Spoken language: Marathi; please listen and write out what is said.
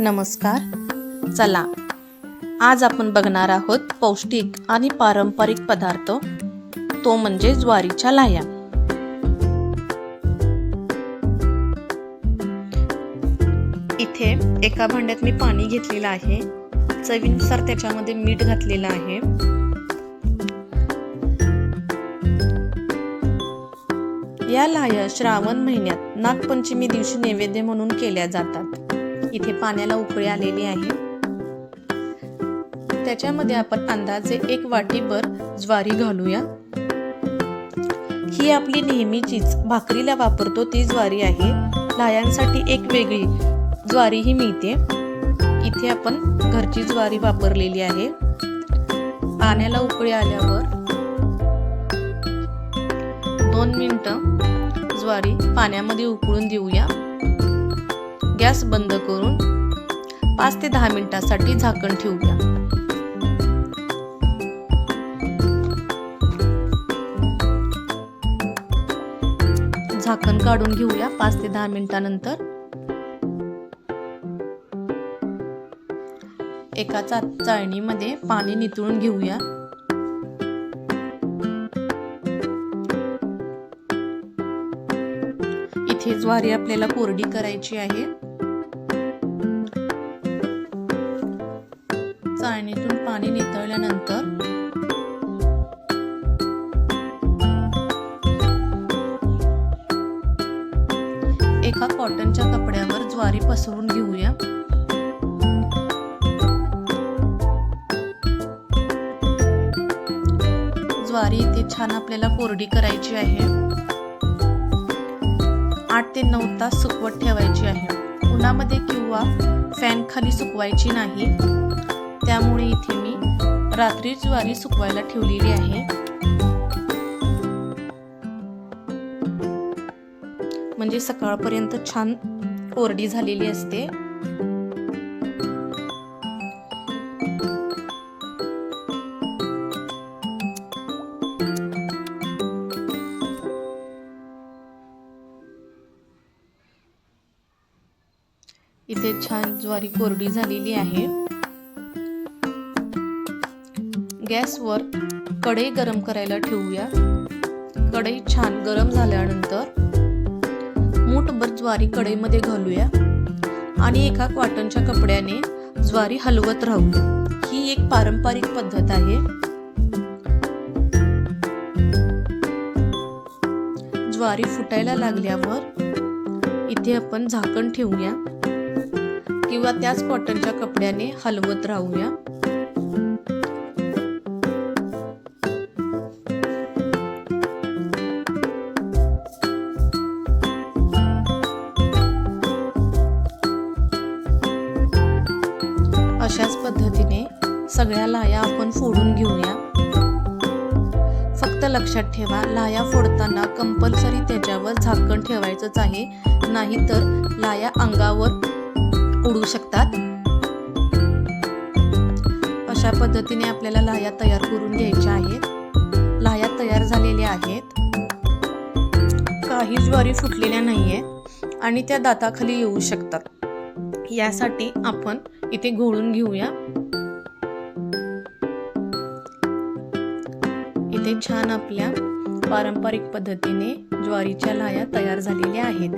नमस्कार. चला आज आपण बघणार आहोत पौष्टिक आणि पारंपरिक पदार्थ तो म्हणजे ज्वारीच्या लाह्या. इथे एका भांड्यात मी पाणी घेतलेलं आहे. चवीनुसार त्याच्यामध्ये मीठ घातलेलं आहे. या लाह्या श्रावण महिन्यात नागपंचमी दिवशी नैवेद्य म्हणून केल्या जातात. इथे पाण्याला उकळी आलेली आहे. त्याच्यामध्ये आपण अंदाजे एक वाटीभर ज्वारी घालूया. ही आपली नेहमीचीच भाकरीला वापरतो ती ज्वारी आहे. लायांसाठी एक वेगळी ज्वारी ही मिळते. इथे आपण घरची ज्वारी वापरलेली आहे. पाण्याला उकळी आल्यावर दोन मिनटं ज्वारी पाण्यामध्ये उकळून देऊया. गॅस बंद करून पाच ते दहा मिनिटासाठी झाकण ठेवूया. झाकण काढून घेऊया पाच ते दहा मिनिटानंतर. एका चाळणीमध्ये पाणी नितळून घेऊया. इथे ज्वारी आपल्याला कोरडी करायची आहे. चाळणीतून पाणी नितळल्यानंतर एका कॉटनच्या कपड्यावर ज्वारी पसरून घेऊया. ज्वारी इथे छान आपल्याला कोरडी करायची आहे. आठ ते नऊ तास सुकवत ठेवायची आहे. उन्हामध्ये किंवा फॅन खाली सुकवायची नाही. त्यामुळे इथे मी रात्री ज्वारी सुकवायला ठेवलेली आहे. म्हणजे सकाळपर्यंत छान कोरडी झालेली असते. इथे छान ज्वारी कोरडी झालेली आहे. गॅसवर कढई गरम करायला ठेवूया. कढई छान गरम झाल्यानंतर मूठभर ज्वारी कढईमध्ये घालूया आणि एका कॉटनच्या कपड्याने ज्वारी हलवत राहू ही एक पारंपरिक पद्धत आहे. ज्वारी फुटायला लागल्यावर इथे आपण झाकण ठेवूया किंवा त्याच कॉटनच्या कपड्याने हलवत राहूया. सगळ्या लाया आपण फोडून घेऊया. फक्त लक्षात ठेवा लाया फोडताना कंपल्सरी त्याच्यावर झाकण ठेवायचंच आहे नाहीतर लाया अंगावर उडू शकतात. अशा पद्धतीने आपल्याला लाया तयार करून घ्यायच्या आहेत. लाया तयार झालेल्या आहेत. काही ज्वारी फुटलेल्या नाहीये आणि त्या दाताखाली येऊ शकतात. यासाठी आपण इथे घोळून घेऊया. मध्ये छान आपल्या पारंपरिक पद्धतीने ज्वारीच्या लाया तयार झालेल्या आहेत.